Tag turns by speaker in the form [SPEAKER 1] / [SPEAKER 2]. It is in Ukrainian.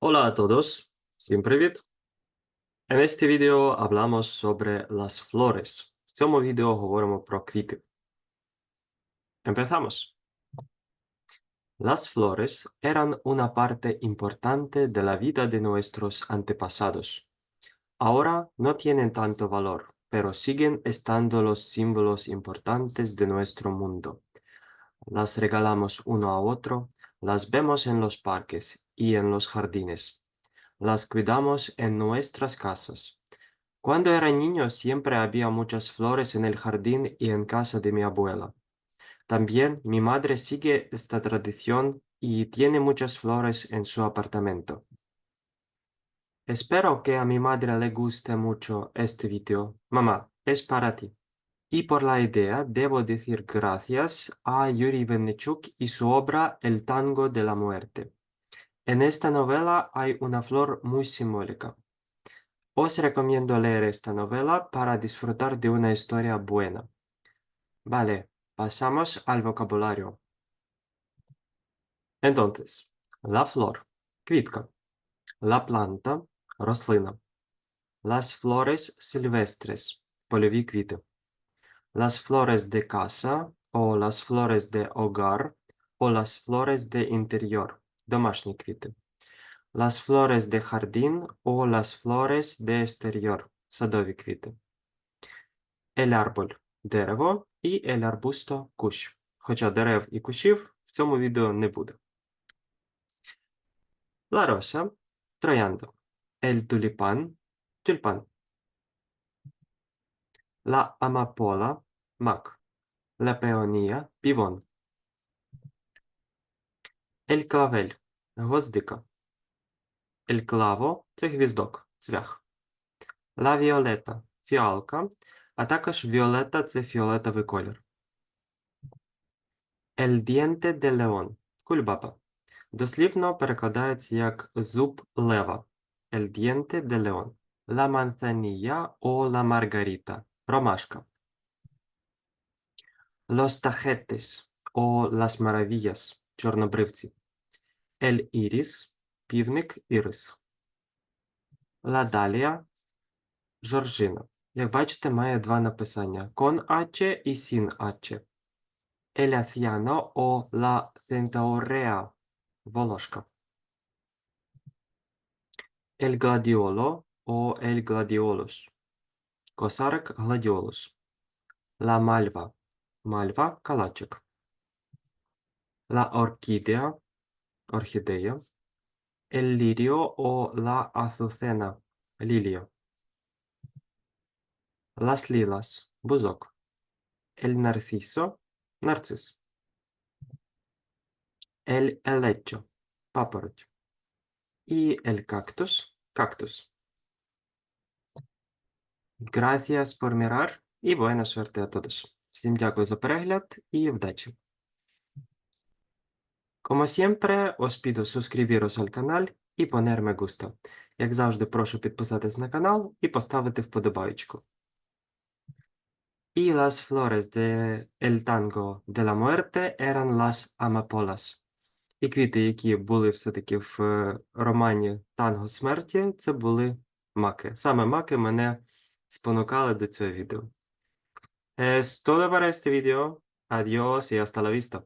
[SPEAKER 1] Hola a todos, всім привіт! En este video hablamos sobre las flores. В цьому відео говоримо про квіти. Empezamos. Las flores eran una parte importante de la vida de nuestros antepasados. Ahora no tienen tanto valor, pero siguen estando los símbolos importantes de nuestro mundo. Las regalamos uno a otro, las vemos en los parques y en los jardines. Las cuidamos en nuestras casas. Cuando era niño siempre había muchas flores en el jardín y en casa de mi abuela. También mi madre sigue esta tradición y tiene muchas flores en su apartamento. Espero que a mi madre le guste mucho este video. Mamá, es para ti. Y por la idea debo decir gracias a Yuri Vernechuk y su obra El tango de la muerte. En esta novela hay una flor muy simbólica. Os recomiendo leer esta novela para disfrutar de una historia buena. Vale, pasamos al vocabulario. Entonces, la flor, квітка. La planta, рослина. Las flores silvestres, польові квіти. Las flores de casa o las flores de hogar o las flores de interior, домашні квіти. Las flores de jardín o las flores de exterior, садові квіти. El árbol – дерево і el arbusto – кущ. Хоча дерев і кущів в цьому відео не буде. La rosa – троянда. El tulipán – тюльпан. La amapola – мак. La peonía – півон. Clavel – гвоздика. Clavo – це гвіздок, цвях. La violeta – фіалка, а також віолета – це фіолетовий колір. El diente de león – кульбаба. Дослівно перекладається як зуб лева. El diente de león. La manzanilla o la margarita – ромашка. Los tajetes o las maravillas – чорнобривці. El iris – півник ірис. Dahlia – жоржина. Як бачите, має два написання: con H і H. El aciano o la centaurea – волошка. El gladiolo o el gladiolus – косарик гладіолус. La malva – мальва, калачик. La orquídea – орхідея. El lirio o la azucena – лілія. Las lilas – бузок. El narciso – нарцис. El helecho – папороть. І el cactus – кактус. Gracias por mirar і buena suerte a todos. Всім дякую за перегляд і вдачі. Como siempre, os pido suscribiros al canal і ponerme gusta. Як завжди, прошу підписатись на канал і поставити вподобайку. Y las flores de el tango de la muerte eran las amapolas. І квіти, які були все-таки в е, романі Танго смерті, це були маки. Саме маки мене спонукали до цього відео. Es todo para este video. Adiós y hasta la vista.